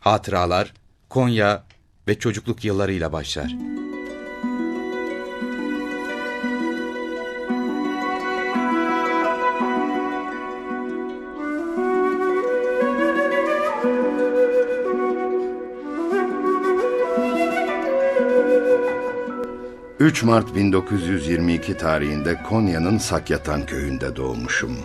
Hatıralar, Konya ve çocukluk yıllarıyla başlar. — 3 Mart 1922 tarihinde Konya'nın Sakyatan köyünde doğmuşum.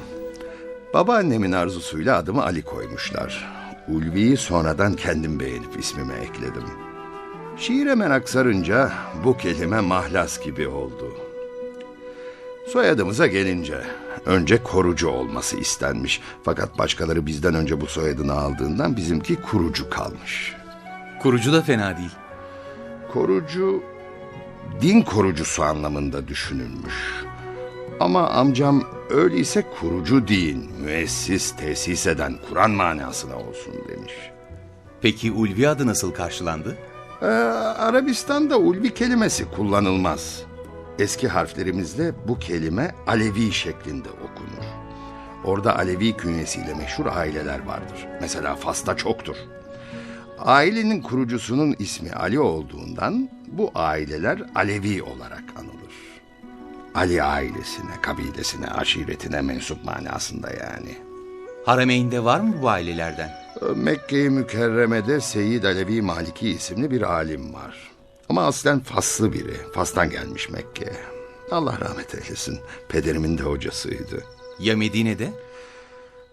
Babaannemin arzusuyla adımı Ali koymuşlar. Ulvi'yi sonradan kendim beğenip ismime ekledim. Şiire merak sarınca bu kelime mahlas gibi oldu. Soyadımıza gelince önce korucu olması istenmiş. Fakat başkaları bizden önce bu soyadını aldığından bizimki kurucu kalmış. Kurucu da fena değil. Korucu din korucusu anlamında düşünülmüş. Ama amcam öyleyse kurucu din, müessis, tesis eden, Kur'an manasına olsun demiş. Peki Ulvi adı nasıl karşılandı? Ee, Arabistan'da ulvi kelimesi kullanılmaz. Eski harflerimizle bu kelime Alevi şeklinde okunur. Orada Alevi künyesiyle meşhur aileler vardır. Mesela Fas'ta çoktur. Ailenin kurucusunun ismi Ali olduğundan bu aileler Alevi olarak anılır. Ali ailesine, kabilesine, aşiretine mensup manasında yani. Harameyn'de var mı bu ailelerden? Mekke-i Mükerreme'de Seyyid Alevi Maliki isimli bir alim var. Ama aslen Faslı biri. Fas'tan gelmiş Mekke'ye. Allah rahmet eylesin. Pederimin de hocasıydı. Ya Medine'de?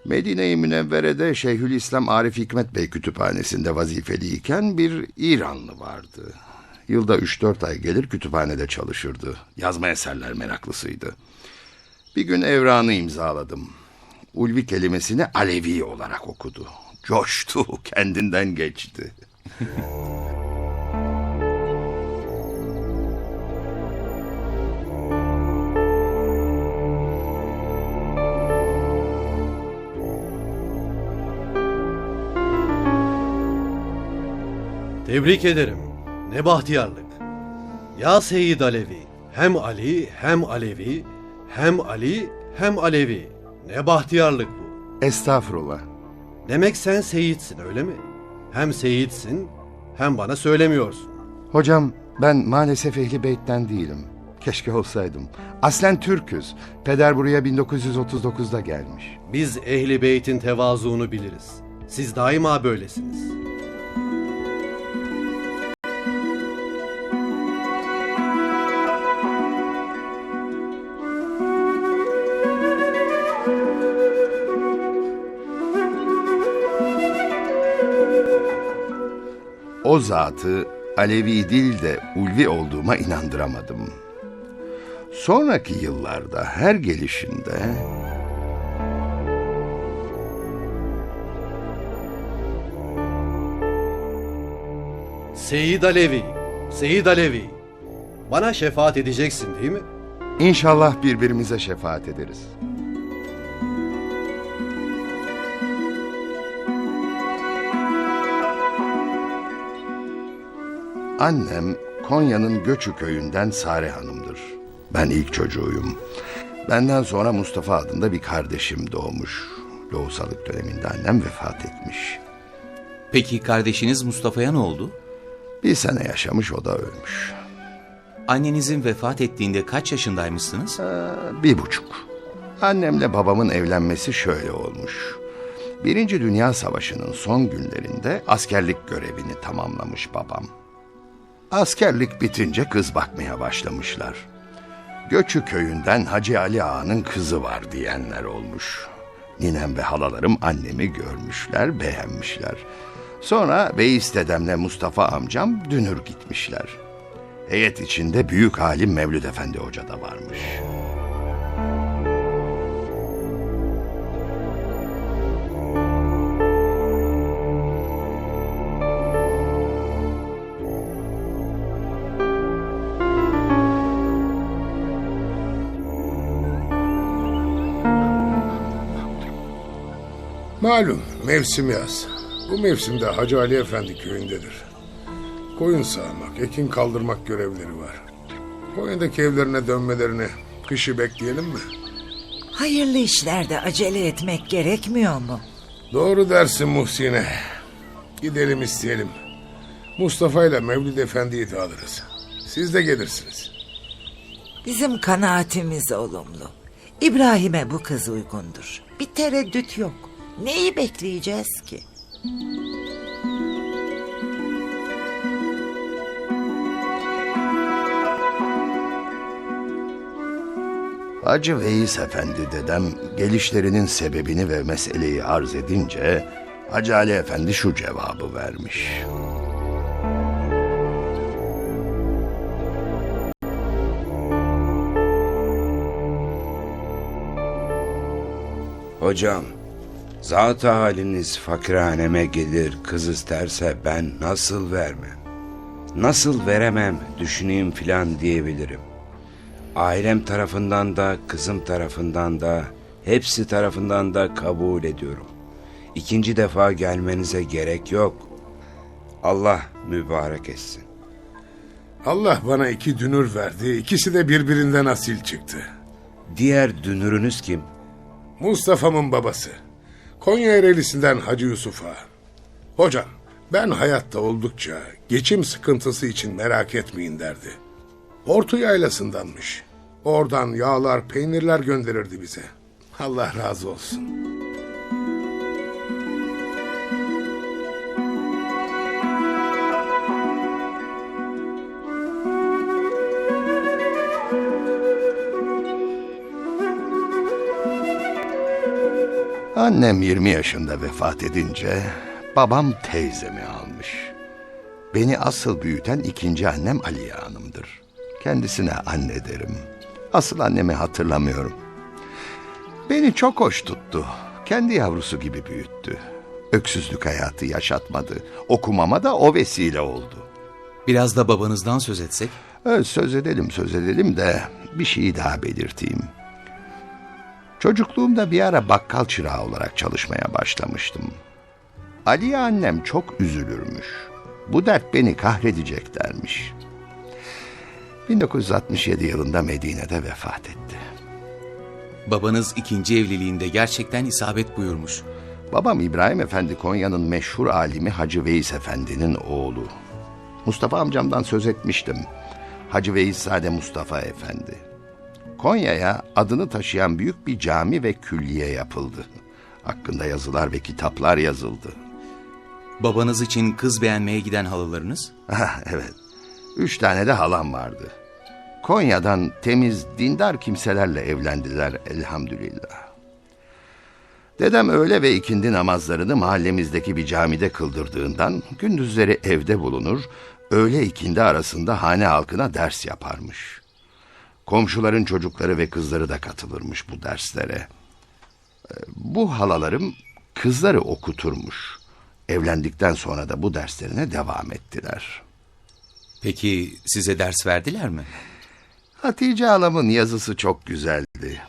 Medine-i Münevvere'de Şeyhülislam Arif Hikmet Bey kütüphanesinde vazifeliyken bir İranlı vardı. Yılda 3-4 ay gelir kütüphanede çalışırdı. Yazma eserler meraklısıydı. Bir gün evranı imzaladım. Ulvi kelimesini Alevi olarak okudu. Coştu, kendinden geçti. Tebrik ederim. Ne bahtiyarlık. Ya Seyyid Alevi. Hem Ali hem Alevi. Hem Ali hem Alevi. Ne bahtiyarlık bu. Estağfurullah. Demek sen Seyitsin öyle mi? Hem Seyitsin hem bana söylemiyorsun. Hocam ben maalesef Ehli Beyt'ten değilim. Keşke olsaydım. Aslen Türküz. Peder buraya 1939'da gelmiş. Biz Ehli Beyt'in tevazuunu biliriz. Siz daima böylesiniz. O zatı Alevi değil de Ulvi olduğuma inandıramadım. Sonraki yıllarda her gelişinde Seyyid Alevi, Seyyid Alevi. Bana şefaat edeceksin değil mi? inşallah birbirimize şefaat ederiz. Annem Konya'nın Göçü köyünden Sare Hanım'dır. Ben ilk çocuğuyum. Benden sonra Mustafa adında bir kardeşim doğmuş. Lohusalık döneminde annem vefat etmiş. Peki kardeşiniz Mustafa'ya ne oldu? Bir sene yaşamış o da ölmüş. Annenizin vefat ettiğinde kaç yaşındaymışsınız? Bir buçuk. Annemle babamın evlenmesi şöyle olmuş. Birinci Dünya Savaşı'nın son günlerinde askerlik görevini tamamlamış babam. Askerlik bitince kız bakmaya başlamışlar. Göçü köyünden Hacı Ali Ağa'nın kızı var diyenler olmuş. Ninem ve halalarım annemi görmüşler, beğenmişler. Sonra Veys dedemle Mustafa amcam dünür gitmişler. Heyet içinde büyük alim Mevlüt Efendi Hoca da varmış. Malum mevsim yaz. Bu mevsimde Hacı Ali Efendi köyündedir. Koyun sağmak, ekin kaldırmak görevleri var. Konya'daki evlerine dönmelerini kışı bekleyelim mi? Hayırlı işlerde acele etmek gerekmiyor mu? Doğru dersin Muhsine. Gidelim isteyelim. Mustafa ile Mevlid Efendi'yi de alırız. Siz de gelirsiniz. Bizim kanaatimiz olumlu. İbrahim'e bu kız uygundur. Bir tereddüt yok. Neyi bekleyeceğiz ki? Hacı Veys Efendi dedem gelişlerinin sebebini ve meseleyi arz edince Hacı Ali Efendi şu cevabı vermiş. Hocam, zat haliniz fakirhaneme gelir kız isterse ben nasıl vermem? Nasıl veremem düşüneyim filan diyebilirim. Ailem tarafından da kızım tarafından da hepsi tarafından da kabul ediyorum. İkinci defa gelmenize gerek yok. Allah mübarek etsin. Allah bana iki dünür verdi. İkisi de birbirinden asil çıktı. Diğer dünürünüz kim? Mustafa'mın babası. Konya Ereğlisi'nden Hacı Yusuf'a. Hocam ben hayatta oldukça geçim sıkıntısı için merak etmeyin derdi. Ortu yaylasındanmış. Oradan yağlar, peynirler gönderirdi bize. Allah razı olsun. Annem 20 yaşında vefat edince babam teyzemi almış. Beni asıl büyüten ikinci annem Aliye Hanım'dır. Kendisine anne derim. Asıl annemi hatırlamıyorum. Beni çok hoş tuttu. Kendi yavrusu gibi büyüttü. Öksüzlük hayatı yaşatmadı. Okumama da o vesile oldu. Biraz da babanızdan söz etsek. Evet, söz edelim söz edelim de bir şeyi daha belirteyim. Çocukluğumda bir ara bakkal çırağı olarak çalışmaya başlamıştım. Aliye annem çok üzülürmüş. Bu dert beni kahredecek dermiş. 1967 yılında Medine'de vefat etti. Babanız ikinci evliliğinde gerçekten isabet buyurmuş. Babam İbrahim Efendi Konya'nın meşhur alimi Hacı Veys Efendi'nin oğlu. Mustafa amcamdan söz etmiştim. Hacı Veysade Mustafa Efendi. Konya'ya adını taşıyan büyük bir cami ve külliye yapıldı. Hakkında yazılar ve kitaplar yazıldı. Babanız için kız beğenmeye giden halılarınız? Ah, evet. Üç tane de halam vardı. Konya'dan temiz, dindar kimselerle evlendiler elhamdülillah. Dedem öğle ve ikindi namazlarını mahallemizdeki bir camide kıldırdığından gündüzleri evde bulunur, öğle ikindi arasında hane halkına ders yaparmış. Komşuların çocukları ve kızları da katılırmış bu derslere. Ee, Bu halalarım kızları okuturmuş. Evlendikten sonra da bu derslerine devam ettiler. Peki size ders verdiler mi? Hatice halamın yazısı çok güzeldi.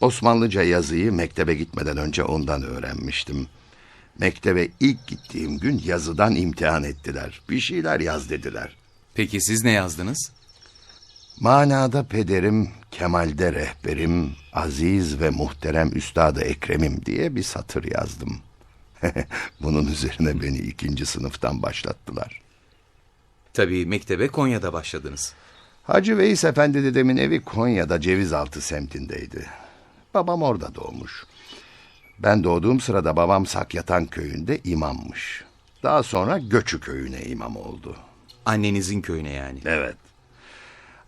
Osmanlıca yazıyı mektebe gitmeden önce ondan öğrenmiştim. Mektebe ilk gittiğim gün yazıdan imtihan ettiler. Bir şeyler yaz dediler. Peki siz ne yazdınız? Manada pederim, Kemal'de rehberim, aziz ve muhterem üstadı Ekrem'im diye bir satır yazdım. Bunun üzerine beni ikinci sınıftan başlattılar. Tabii mektebe Konya'da başladınız. Hacı Veys Efendi dedemin evi Konya'da Cevizaltı semtindeydi. Babam orada doğmuş. Ben doğduğum sırada babam Sakyatan köyünde imammış. Daha sonra Göçü köyüne imam oldu. Annenizin köyüne yani. Evet.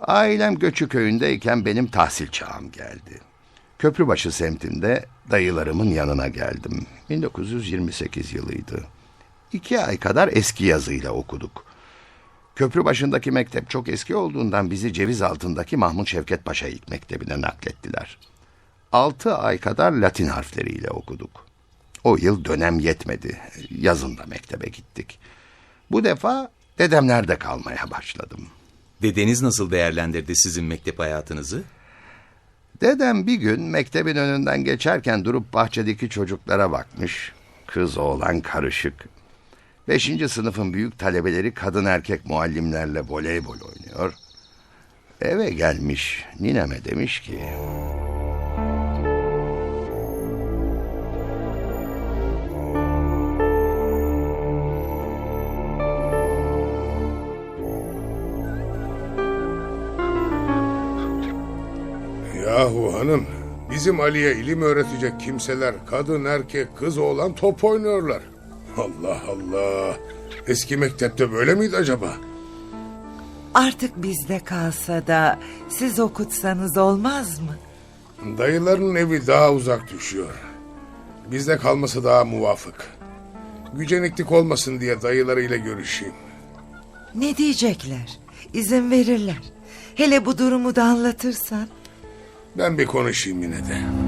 Ailem Göçü köyündeyken benim tahsil çağım geldi. Köprübaşı semtinde dayılarımın yanına geldim. 1928 yılıydı. İki ay kadar eski yazıyla okuduk. Köprü başındaki mektep çok eski olduğundan bizi ceviz altındaki Mahmut Şevket Paşa İlk Mektebi'ne naklettiler. Altı ay kadar Latin harfleriyle okuduk. O yıl dönem yetmedi. Yazın da mektebe gittik. Bu defa dedemlerde kalmaya başladım. Dedeniz nasıl değerlendirdi sizin mektep hayatınızı? Dedem bir gün mektebin önünden geçerken durup bahçedeki çocuklara bakmış. Kız oğlan karışık. Beşinci sınıfın büyük talebeleri kadın erkek muallimlerle voleybol oynuyor. Eve gelmiş nineme demiş ki... Yahu hanım, bizim Ali'ye ilim öğretecek kimseler kadın, erkek, kız oğlan top oynuyorlar. Allah Allah. Eski mektepte böyle miydi acaba? Artık bizde kalsa da siz okutsanız olmaz mı? Dayıların evi daha uzak düşüyor. Bizde kalması daha muvafık. Güceniklik olmasın diye dayılarıyla görüşeyim. Ne diyecekler? İzin verirler. Hele bu durumu da anlatırsan. Ben bir konuşayım yine de.